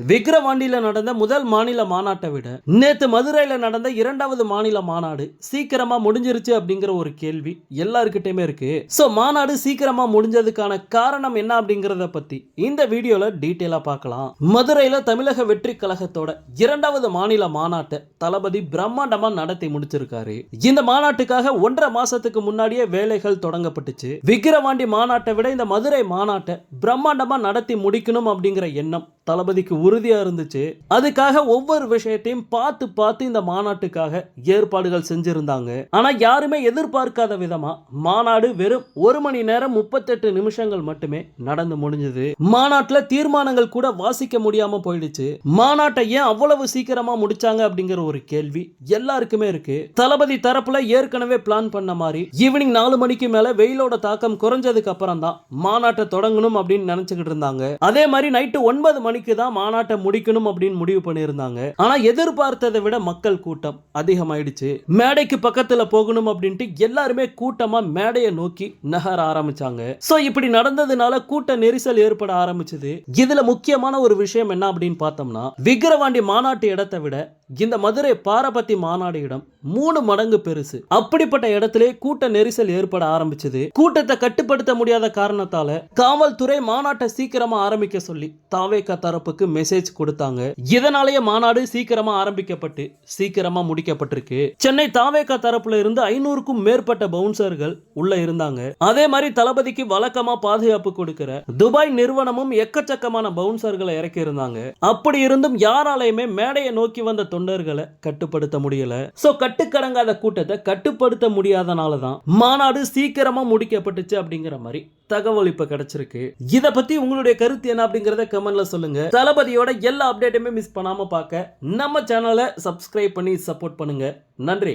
விக்கிரவாண்டியில நடந்த முதல் மாநில மாநாட்டை விட நேற்று மதுரையில் நடந்த இரண்டாவது மாநில மாநாடு சீக்கிரமா முடிஞ்சிருச்சு அப்படிங்கிற ஒரு கேள்வி எல்லாருக்கிட்டையுமே இருக்கு. ஸோ மாநாடு சீக்கிரமா முடிஞ்சதுக்கான காரணம் என்ன அப்படிங்கிறத பத்தி இந்த வீடியோல டீட்டெயிலா பார்க்கலாம். மதுரையில தமிழக வெற்றி கழகத்தோட இரண்டாவது மாநில மாநாட்டை தளபதி பிரம்மாண்டமா நடத்தி முடிச்சிருக்காரு. இந்த மாநாட்டுக்காக ஒன்றரை மாசத்துக்கு முன்னாடியே வேலைகள் தொடங்கப்பட்டுச்சு. விக்கிரவாண்டி மாநாட்டை விட இந்த மதுரை மாநாட்டை பிரம்மாண்டமா நடத்தி முடிக்கணும் அப்படிங்கிற எண்ணம் தளபதிக்கு உறுதியா இருந்துச்சு. அதுக்காக ஒவ்வொரு விஷயத்தையும் பார்த்து பார்த்து இந்த மாநாட்டுக்காக ஏற்பாடுகள் செஞ்சிருந்தாங்க. ஆனா யாருமே எதிர்பார்க்காத விதமா மாநாடு வெறும் ஒரு மணி நேரம் முப்பத்தெட்டு நிமிஷங்கள் மட்டுமே நடந்து முடிஞ்சது. மாநாட்டுல தீர்மானங்கள் கூட வாசிக்க முடியாம போயிடுச்சு. மாநாட்டை ஏன் அவ்வளவு சீக்கிரமா முடிச்சாங்க அப்படிங்கிற ஒரு கேள்வி எல்லாருக்குமே இருக்கு. தளபதி தரப்புல ஏற்கனவே பிளான் பண்ண மாதிரி ஈவினிங் நாலு மணிக்கு மேல வெயிலோட தாக்கம் குறைஞ்சதுக்கு அப்புறம் தான் மாநாட்டை தொடங்கணும் அப்படின்னு நினைச்சுக்கிட்டு இருந்தாங்க. அதே மாதிரி நைட்டு ஒன்பது மணிக்கு தான் மாநாட்டை முடிக்கணும் அப்படின்னு முடிவு பண்ணியிருந்தாங்க. ஆனா எதிர்பார்த்ததை விட மக்கள் கூட்டம் அதிகமாயிடுச்சு. மேடைக்கு பக்கத்துல போகணும் அப்படின்ட்டு எல்லாருமே கூட்டமா மேடையை நோக்கி நகர ஆரம்பிச்சாங்க. சோ இப்படி நடந்ததுனால கூட்ட நெரிசல் ஏற்பட ஆரம்பிச்சது. இதுல முக்கியமான ஒரு விஷயம் என்ன அப்படின்னு பார்த்தோம்னா விக்கிரவாண்டி மாநாட்டு இடத்தை விட இந்த மதுரை பாரபத்தி மாநாடு இடம் மூணு மடங்கு பெருசு. அப்படிப்பட்ட இடத்திலே கூட்ட நெரிசல் ஏற்பட ஆரம்பிச்சது. கூட்டத்தை கட்டுப்படுத்த முடியாத காரணத்தால காவல்துறை மாநாட்டை சீக்கிரமா ஆரம்பிக்க சொல்லி தாவேக்கா தரப்புக்கு மெசேஜ் கொடுத்தாங்க. இதனாலேயே மாநாடு சீக்கிரமா ஆரம்பிக்கப்பட்டு சீக்கிரமா முடிக்கப்பட்டிருக்கு. சென்னை தாவேக்கா தரப்புல இருந்து ஐநூறுக்கும் மேற்பட்ட பவுன்சர்கள் உள்ள இருந்தாங்க. அதே மாதிரி தளபதிக்கு வழக்கமா பாதுகாப்பு கொடுக்கிற துபாய் நிறுவனமும் எக்கச்சக்கமான பவுன்சர்களை இறக்கி இருந்தாங்க அப்படி இருந்தும் யாராலையுமே மேடையை நோக்கி வந்த தொண்டர்களை கட்டுப்படுத்த முடியல. சோ கட்டுக்கடங்காத கூட்டத்தை கட்டுப்படுத்த முடியாதனால தான் மாநாடு சீக்கிரமா முடிக்கப்பட்டுச்சு அப்படிங்கிற மாதிரி தகவல் இப்ப கிடைச்சிருக்கு. இத பத்தி உங்களுடைய கருத்து என்ன அப்படிங்கறத கமெண்ட்ல சொல்லுங்க. தளபதியோட எல்லா அப்டேட்டுமே மிஸ் பண்ணாம பார்க்க நம்ம சேனலை சப்ஸ்கிரைப் பண்ணி சப்போர்ட் பண்ணுங்க. நன்றி.